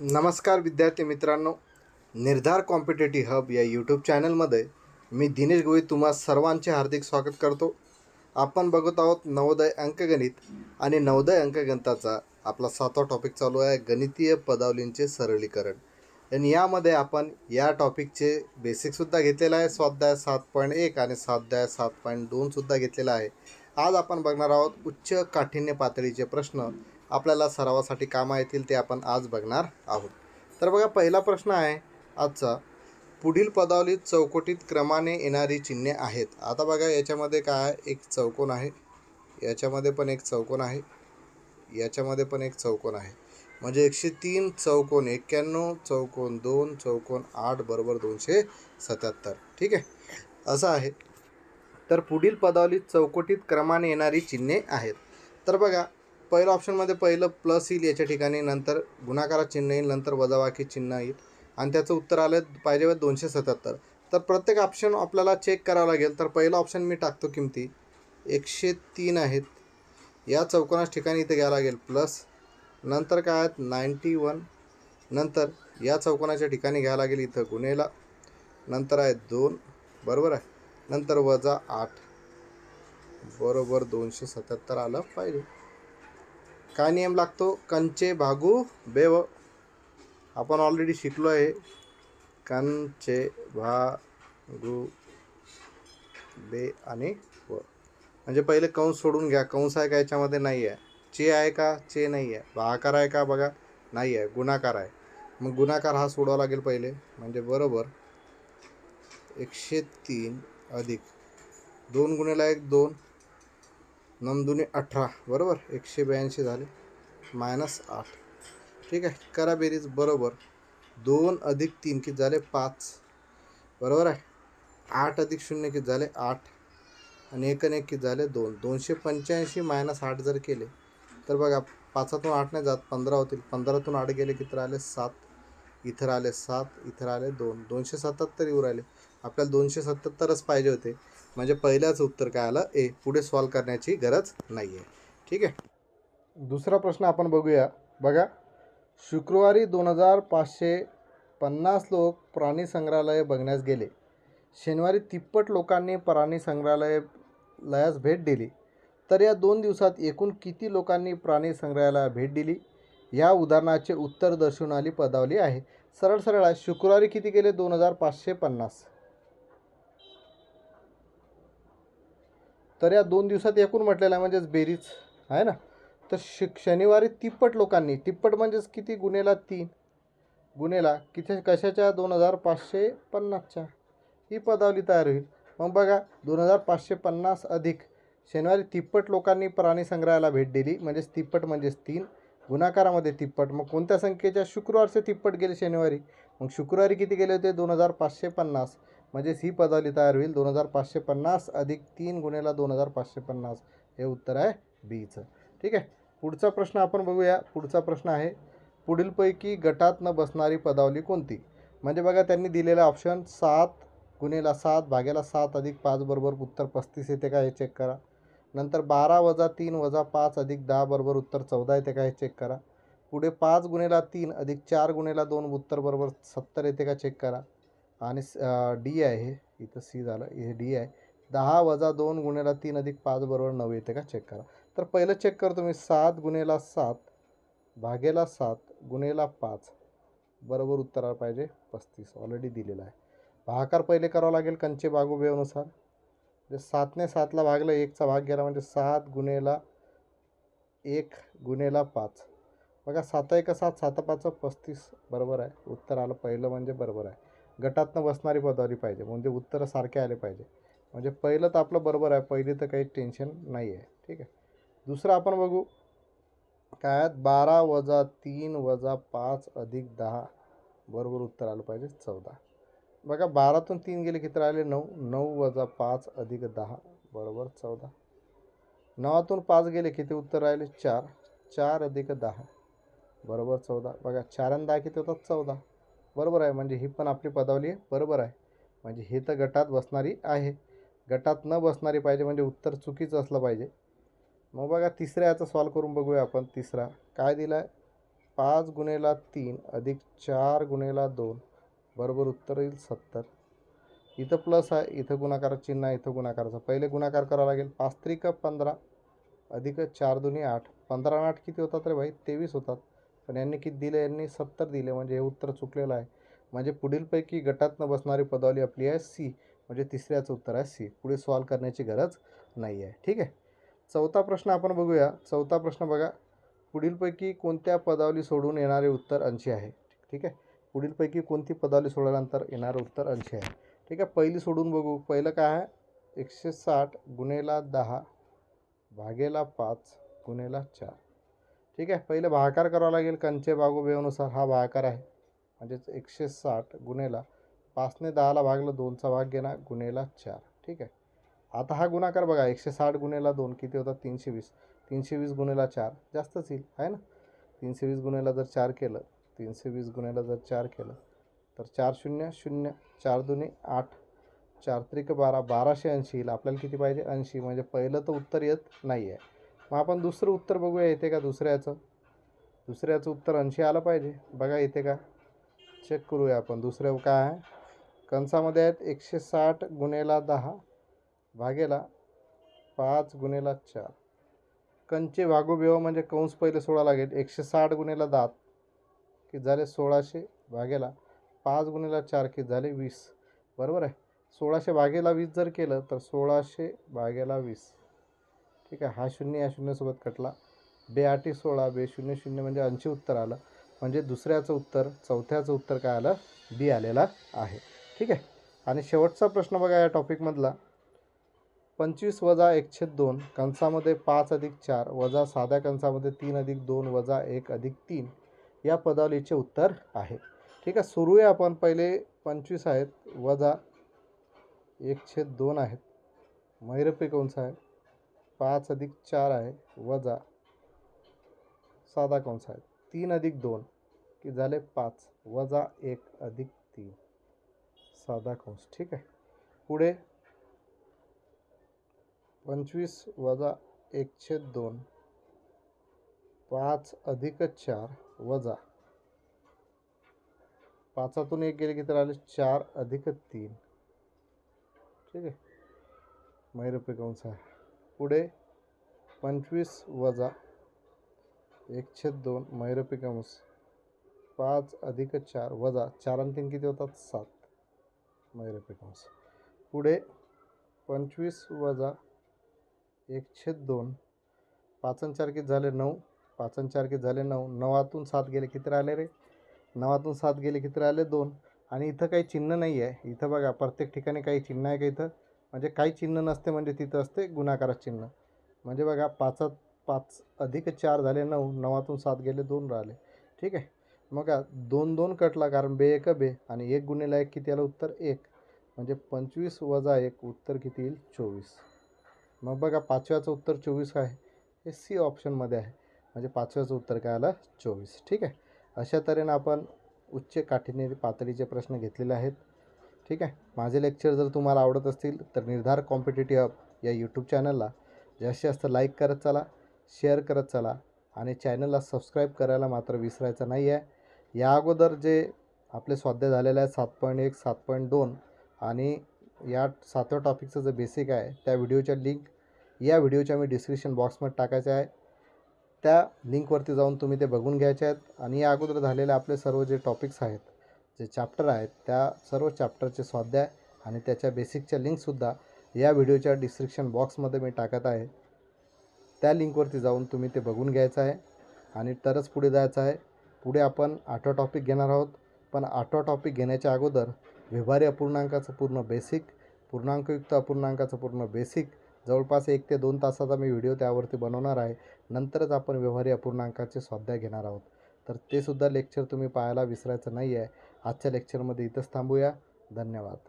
नमस्कार विद्यार्थी मित्रांनो. निर्धार कॉम्पिटेटिव्ह हब या यूट्यूब चॅनलमध्ये मी दिनेश गोवित तुम्हा सर्वांचे हार्दिक स्वागत करतो. आपण बघत आहोत नवोदय अंकगणित आणि नवोदय अंकगणिताचा आपला सातवा टॉपिक चालू आहे गणितीय पदावलींचे सरळीकरण आणि यामध्ये आपण या टॉपिकचे बेसिकसुद्धा घेतलेलं आहे स्वाध्याय सात पॉईंट एक आणि स्वाध्याय सात पॉईंट दोनसुद्धा घेतलेला आहे. आज आपण बघणार आहोत उच्च काठिण्य पातळीचे प्रश्न आपल्याला सरावासाठी कामा येतील ते आपण आज बघणार आहोत. तर बघा पहिला प्रश्न आहे आजचा. पुढील पदावलीत चौकटीत क्रमाने येणारी चिन्हे आहेत. आता बघा याच्यामध्ये काय एक चौकोन आहे? याच्यामध्ये पण एक चौकोन आहे. याच्यामध्ये पण एक चौकोन आहे. म्हणजे एकशे तीन चौकोन एक्क्याण्णव चौकोन दोन चौकोन आठ बरोबर दोनशे सत्याहत्तर. ठीक आहे? असं आहे. तर पुढील पदावलीत चौकटीत क्रमाने येणारी चिन्हे आहेत. तर बघा पहिलं ऑप्शनमध्ये पहिलं प्लस येईल याच्या ठिकाणी नंतर गुणाकारा चिन्ह येईल नंतर वजावाकी चिन्ह येईल. आणि त्याचं उत्तर आलं पाहिजे व दोनशे सत्याहत्तर. तर प्रत्येक ऑप्शन आपल्याला चेक करावं लागेल. तर पहिलं ऑप्शन मी टाकतो किमती. एकशे तीन आहेत. या चौकोनास ठिकाणी इथे घ्यावं लागेल प्लस नंतर काय आहेत? नाईंटी वन नंतर या चौकोनाच्या ठिकाणी घ्यावं लागेल इथं गुन्हेला नंतर आहे दोन. बरोबर आहे? नंतर वजा आठ. बरोबर दोनशे सत्याहत्तर आलं पाहिजे. काय नियम लागतो? कंचे भागू बेव. आपण ऑलरेडी शिकलो आहे. कंचे भागू बे आणि व. म्हणजे पहिले कंस सोडून घ्या. कंस आहे का याच्यामध्ये नाही आहे. चे आहे का? चे नाही आहे. भाकार आहे का? बघा. नाही आहे. गुणाकार आहे. मग गुणाकार हा सोडावा लागेल पहिले. म्हणजे बरोबर एकशे तीन अधिक दोन गुन्हेला एक दोन. नमदुने अठरा बरोबर? एकशे ब्याऐंशी झाले. मायनस आठ. ठीक आहे. करा बेरीज. बरोबर. दोन अधिक तीन किती झाले? पाच. बरोबर आहे? आठ अधिक शून्य किती झाले? आठ. आणि एक आणि एक किती झाले? दोन. दोनशे पंच्याऐंशी मायनस आठ जर केले तर बघा पाचातून आठ नाही जात पंधरा होतील. पंधरातून आठ गेले किती राहिले? सात. इथं राहिले सात इथं राहिले दोन. दोनशे सत्याहत्तर येऊ राहिले. आपल्याला दोनशे सत्याहत्तरच पाहिजे होते. म्हणजे पहिल्याच उत्तर काय आलं? ए पुढे सॉल्व करण्याची गरज नाही आहे ठीक आहे? दुसरा प्रश्न आपण बघूया. बघा. शुक्रवारी दोन हजार पाचशे पन्नास लोक प्राणी संग्रहालय बघण्यास गेले. शनिवारी तिप्पट लोकांनी प्राणी संग्रहालय लयास भेट दिली. तर या दोन दिवसात एकूण किती लोकांनी प्राणी संग्रहालयाला भेट दिली? या उदाहरणाचे उत्तर दर्शवून आली पदावली आहे. सरळ सरळ आहे शुक्रवारी किती गेले दोन हजार पाचशे पन्नास. तर या दोन दिवसात एकूण म्हटलेलं आहे म्हणजेच बेरीज आहे ना? तर शिक शनिवारी तिप्पट लोकांनी तिप्पट म्हणजेच किती? गुन्हेला तीन. गुन्हेला किती? कशाच्या? दोन हजार पाचशे पन्नासच्या. ही पदावली तयार होईल. मग बघा दोन हजार पाचशे पन्नास अधिक शनिवारी तिप्पट लोकांनी प्राणी संग्रहालयाला भेट दिली. म्हणजेच तिप्पट म्हणजेच तीन. गुणाकारामध्ये तिप्पट. मग कोणत्या संख्येच्या? शुक्रवारचे तिप्पट गेले शनिवारी. मग शुक्रवारी किती गेले होते? दोन हजार पाचशे पन्नास. म्हणजेच ही पदावली तयार होईल. दोन हजार पाचशे पन्नास अधिक तीन गुन्हेला दोन हजार पाचशे पन्नास हे उत्तर आहे बीचं ठीक आहे? पुढचा प्रश्न आपण बघूया. पुढचा प्रश्न आहे पुढीलपैकी गटात न बसणारी पदावली कोणती? म्हणजे बघा त्यांनी दिलेला ऑप्शन सात गुन्हेला सात भाग्याला सात अधिक पाच बरोबर उत्तर पस्तीस येते का हे चेक करा. नंतर बारा वजा तीन वजा पाच अधिक दहा बरोबर उत्तर चौदा येते का हे चेक करा. पुढे पाच गुन्हेला तीन अधिक चार गुन्हेला दोन उत्तर बरोबर सत्तर येते का चेक करा. आणि डी आहे हे. इथं सी झालं. हे डी आहे. दहा वजा दोन गुन्हेला तीन अधिक पाच बरोबर नऊ येते का? चेक करा. तर पहिलं चेक करतो मी सात गुन्हेला सात भागेला सात गुन्हेला पाच बरोबर उत्तराला पाहिजे पस्तीस. ऑलरेडी दिलेलं आहे. भागाकार पहिले करावं लागेल कंचे बागुबेनुसार म्हणजे सातने सातला भागलं एकचा भाग गेला म्हणजे सात गुन्हेला एक गुन्हेला पाच. बघा सात एक सात सात पाच पस्तीस बरोबर आहे. उत्तर आलं पहिलं म्हणजे बरोबर आहे. गटातनं बसणारी पदवारी पाहिजे. म्हणजे उत्तरं सारखे आले पाहिजे. म्हणजे पहिलं तर आपलं बरोबर आहे पहिली तर काही टेन्शन नाही आहे. ठीक आहे? दुसरं आपण बघू. काय आहेत बारा वजा तीन वजा पाच अधिक दहा बरोबर उत्तर आलं पाहिजे चौदा. बघा बारातून तीन गेले किती राहिले? नऊ. नऊ वजा पाच अधिक दहा बरोबर चौदा. नवातून पाच गेले किती उत्तर राहिले? चार. चार अधिक दहा बरोबर चौदा. बघा चार आणि दहा किती होतात? चौदा. बरोबर आहे. म्हणजे ही पण आपली पदावली आहे. बरोबर आहे. म्हणजे हे तर गटात बसणारी आहे. गटात न बसणारी पाहिजे. म्हणजे उत्तर चुकीचं असलं पाहिजे. मग बघा तिसऱ्या याचा सॉल्व करून बघूया आपण. तिसरा. काय दिला आहे पाच गुणेला तीन अधिक चार गुणेला दोन. बरोबर उत्तर येईल सत्तर. इथं प्लस आहे. इथं गुणाकार चिन्ह आहे. इथं गुणाकाराचा. पहिले गुणाकार करावा लागेल. पाच त्रिक पंधरा अधिक चार दोन्ही आठ. पंधरा आठ किती होतात रे भाई? तेवीस होतात. पण यांनी किती दिले? यांनी सत्तर दिले. म्हणजे हे उत्तर चुकलेलं आहे. म्हणजे पुढीलपैकी गटातनं बसणारी पदावली आपली आहे सी. म्हणजे तिसऱ्याचं उत्तर आहे सी. पुढे सॉल्व करण्याची गरज नाही आहे. ठीक आहे? चौथा प्रश्न आपण बघूया. चौथा प्रश्न बघा. पुढीलपैकी कोणत्या पदावली सोडून येणारे उत्तर ऐंशी आहे? ठीक आहे? पुढीलपैकी कोणती पदावली सोडल्यानंतर येणारं उत्तर ऐंशी आहे? ठीक आहे? पहिली सोडून बघू. पहिलं काय आहे? एकशे साठ गुणेला दहा भागेला पाच गुणेला चार. ठीक आहे. पहिले भाकार करावा लागेल. कंचे बागोबेनुसार हा भाकार आहे. म्हणजेच एकशे साठ गुणेला पाचने दहाला भागलं दोनचा भाग घेणार गुन्हेला चार. ठीक आहे. आता हा गुणाकार बघा. एकशे साठ गुन्हेला दोन किती होतात तीनशे वीस. तीनशे वीस गुणेला चार. जास्तच येईल. आहे ना? तीनशे वीस गुणेला जर चार केलं तीनशे वीस गुन्हेला जर चार केलं तर चार शून्य शून्य चार दोन्ही आठ. चार त्रिक बारा. बाराशे ऐंशी येईल. आपल्याला किती पाहिजे? ऐंशी. म्हणजे पहिलं तर उत्तर येत नाही आहे मग आपण दुसरं उत्तर बघूया येते का दुसऱ्याचं? दुसऱ्याचं उत्तर ऐंशी आलं पाहिजे. बघा येते का? चेक करूया आपण. दुसरं काय आहे? कंसामध्ये आहेत एकशे साठ गुणेला दहा भागेला पाच गुणेला चार. कंचे भागोबेव म्हणजे कंस पहिले सोळा लागेल. एकशे साठ गुणेला दहा की झाले सोळाशे भागेला पाच गुणेला चार की झाले वीस. बरोबर आहे? सोळाशे भागेला वीस जर केलं तर सोळाशे भागेला वीस. ठीक आहे. हा शून्य या शून्यसोबत कटला. बे आठी सोळा बे शून्य शून्य म्हणजे ऐंशी उत्तर आलं. म्हणजे दुसऱ्याचं उत्तर चौथ्याचं उत्तर काय आलं? बी आलेला आहे. ठीक आहे. आणि शेवटचा प्रश्न बघा या टॉपिकमधला पंचवीस वजा एकशे दोन कंसामध्ये पाच अधिक चार वजा साध्या कंसामध्ये तीन अधिक दोन वजा एक अधिक तीन या पदावलीचे उत्तर आहे. ठीक आहे. सुरू आहे आपण. पहिले पंचवीस आहेत. वजा एकशे दोन आहेत. मैरपी कंस आहे. पाच अधिक चार आहे, वजा साधा कंस आहे. तीन अधिक दोन, की पाच, वजा एक अधिक तीन. साधा कंस, ठीक आहे. पुढे पंचवीस वजा एकशे दोन, पाच अधिक चार, वजा पाचातून एक गेले की तर चार अधिक तीन. ठीक आहे. मैरपी कंस आहे. पुढे पंचवीस वजा एकशे दोन मैरपी कंस पाच अधिक चार वजा चार आणि तीन किती होतात? सात मैरपी पुढे पंचवीस वजा एकशे दोन. पाच आणि चार किती झाले? नऊ. पाच आणि चार किती झाले? नऊ. नवातून सात गेले किती राहिले रे? नवातून सात गेले किती राहिले? दोन. आणि इथं काही चिन्ह नाही आहे इथं बघा प्रत्येक ठिकाणी काही चिन्ह आहे का इथं? म्हणजे काही चिन्ह नसते म्हणजे तिथं असते गुणाकारा चिन्ह. म्हणजे बघा पाचात पाच अधिक चार झाले नऊ नवातून सात गेले दोन राहिले. ठीक आहे? मग दोन दोन कटला कारण बे एक बे आणि एक गुन्हेला एक किती आलं? उत्तर एक. म्हणजे पंचवीस वजा एक उत्तर किती येईल? चोवीस. मग बघा पाचव्याचं उत्तर चोवीस आहे हे सी ऑप्शनमध्ये आहे. म्हणजे पाचव्याचं उत्तर काय आलं? चोवीस. ठीक आहे? अशा तऱ्हेनं आपण उच्च काठिण्य पातळीचे प्रश्न घेतलेले आहेत. ठीक आहे. माझे लेक्चर जर तुम्हाला आवडत असतील तर निर्धार कॉम्पिटेटिव्ह हब या यूट्यूब चॅनलला जास्तीत जास्त लाईक करत चला शेअर करत चला आणि चॅनलला सबस्क्राईब करायला मात्र विसरायचं नाही आहे या अगोदर जे आपले स्वाध्याय झालेले आहेत सात पॉईंट एक सात पॉईंट दोन आणि या सातव्या टॉपिकचं जे बेसिक आहे त्या व्हिडिओच्या लिंक या व्हिडिओच्या मी डिस्क्रिप्शन बॉक्समध्ये टाकायच्या आहे त्या लिंकवरती जाऊन तुम्ही ते बघून घ्यायचे आहेत आणि या अगोदर झालेले आपले सर्व जे टॉपिक्स आहेत जे चॅप्टर आहेत त्या सर्व चॅप्टरचे स्वाध्याय आणि त्याच्या बेसिकच्या लिंकसुद्धा या व्हिडिओच्या डिस्क्रिप्शन बॉक्समध्ये मी टाकत आहे. त्या लिंकवरती जाऊन तुम्ही ते बघून घ्यायचं आहे आणि तरच पुढे जायचं आहे. पुढे आपण आठवा टॉपिक घेणार आहोत. पण आठवा टॉपिक घेण्याच्या अगोदर व्यवहारी अपूर्णांकाचं पूर्ण बेसिक पूर्णांकयुक्त अपूर्णांकाचं पूर्ण बेसिक जवळपास एक ते दोन तासाचा मी व्हिडिओ त्यावरती बनवणार आहे. नंतरच आपण व्यवहारी अपूर्णांकाचे स्वाध्याय घेणार आहोत. तर ते सुद्धा लेक्चर तुम्ही पाहायला विसरायचं नाही आहे आजच्या लेक्चरमध्ये इथंच थांबूया. धन्यवाद.